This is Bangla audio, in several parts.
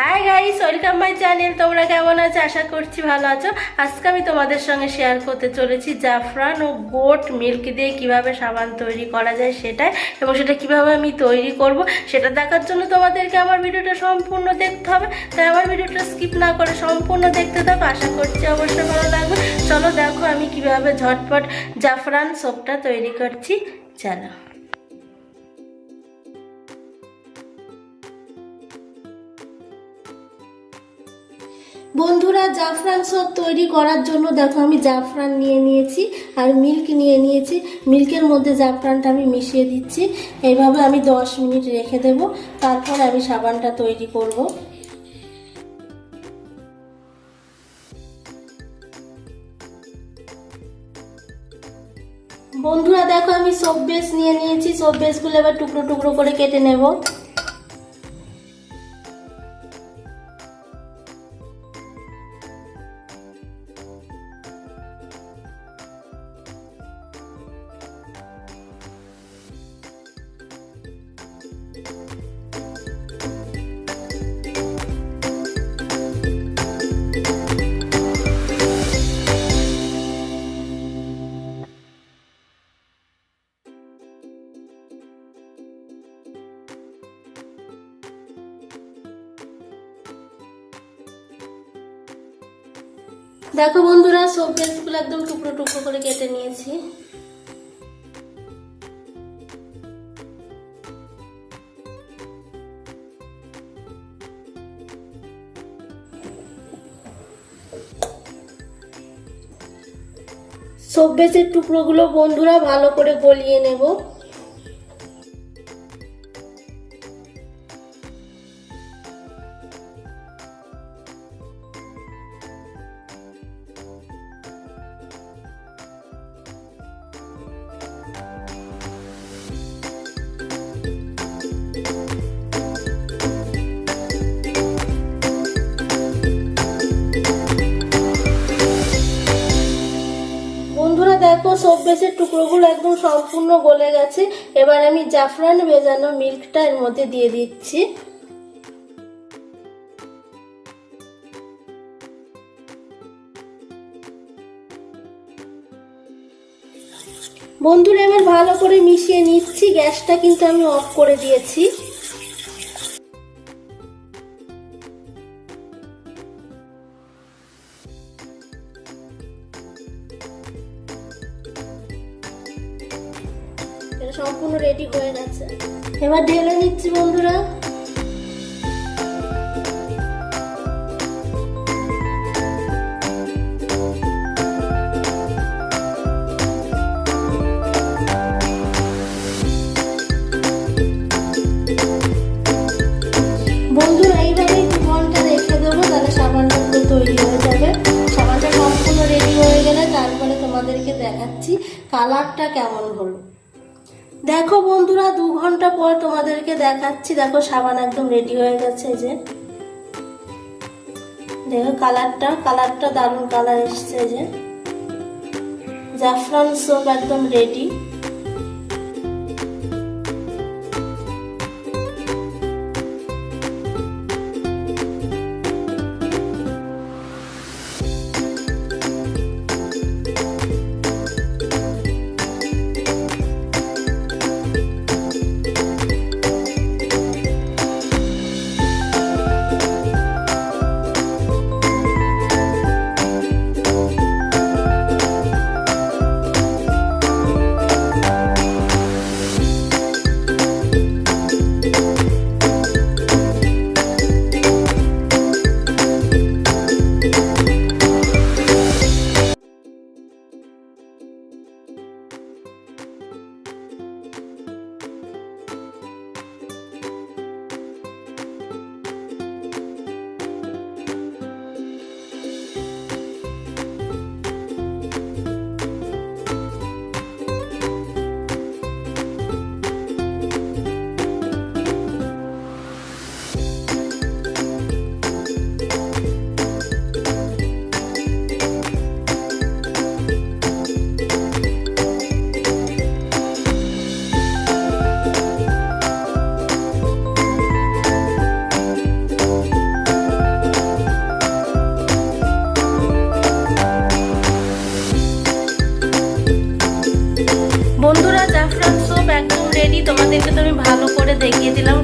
Hi guys welcome my channel তোমরা কেমন আছো? আশা করছি ভালো আছো। আজকে আমি তোমাদের সঙ্গে শেয়ার করতে চলেছি জাফরান ও গোট মিল্ক দিয়ে কীভাবে সাবান তৈরি করা যায় সেটাই এবং সেটা কীভাবে আমি তৈরি করব সেটা দেখার জন্য তোমাদেরকে আমার ভিডিওটা সম্পূর্ণ দেখতে হবে। তাই আমার ভিডিওটা স্কিপ না করে সম্পূর্ণ দেখতে থাকো। আশা করছি অবশ্যই ভালো লাগবে। চলো দেখো আমি কীভাবে ঝটপট জাফরান সোপটা তৈরি করছি। চলো। বন্ধুরা, জাফরান সব তৈরি করার জন্য দেখো আমি জাফরান নিয়ে নিয়েছি আর মিল্ক নিয়ে নিয়েছি। মিল্কের মধ্যে জাফরানটা আমি মিশিয়ে দিচ্ছি। এইভাবে আমি দশ মিনিট রেখে দেব। তারপর আমি সাবানটা তৈরি করব। বন্ধুরা, দেখো আমি সব বেস নিয়ে নিয়েছি। সব বেসগুলো এবার টুকরো টুকরো করে কেটে নেব। দেখো বন্ধুরা সব বেসগুলো একদম টুকরো টুকরো করে কেটে নিয়েছি। সব বেসের টুকরোগুলো বন্ধুরা ভালো করে গলিয়ে নেব। দেখো সব বেসের টুকরোগুলো একদম সম্পূর্ণ গলে গেছে। এবার আমি জাফরান ভেজানো মিল্কটা এর মধ্যে দিয়ে দিচ্ছি। বন্ধুরা, এবার ভালো করে মিশিয়ে নিচ্ছি। গ্যাসটা কিন্তু আমি অফ করে দিয়েছি। সম্পূর্ণ রেডি হয়ে গেছে। এবার ঢেলে নিচ্ছি বন্ধুরা। বন্ধুরা তৈরি হয়ে যাবে। রেডি হয়ে গেলে তোমাদেরকে দেখাচ্ছি কালারটা কেমন হলো। দেখো বন্ধুরা, দু ঘণ্টা পর তোমাদেরকে দেখাচ্ছি। দেখো, সাবান একদম রেডি হয়ে গেছে যে। দেখো কালারটা কালারটা দারুণ কালার এসছে যে। জাফরান সোপ একদম রেডি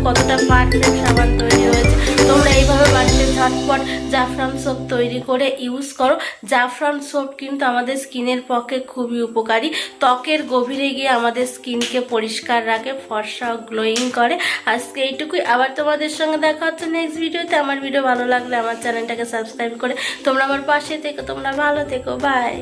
কতটা পারফেক্ট সাবান তৈরি হয়েছে। তোমরা এইভাবে বাড়িতে ঝটপট জাফরান সোপ তৈরি করে ইউজ করো। জাফরান সোপ কিন্তু আমাদের স্কিনের পক্ষে খুবই উপকারী। ত্বকের গভীরে গিয়ে আমাদের স্কিনকে পরিষ্কার রাখে, ফর্সা গ্লোয়িং করে। আজকে এইটুকুই। আবার তোমাদের সঙ্গে দেখা হচ্ছে নেক্সট ভিডিওতে আমার ভিডিও ভালো লাগলে আমার চ্যানেলটাকে সাবস্ক্রাইব করে তোমরা আমার পাশে থেকো। তোমরা ভালো থেকো। বাই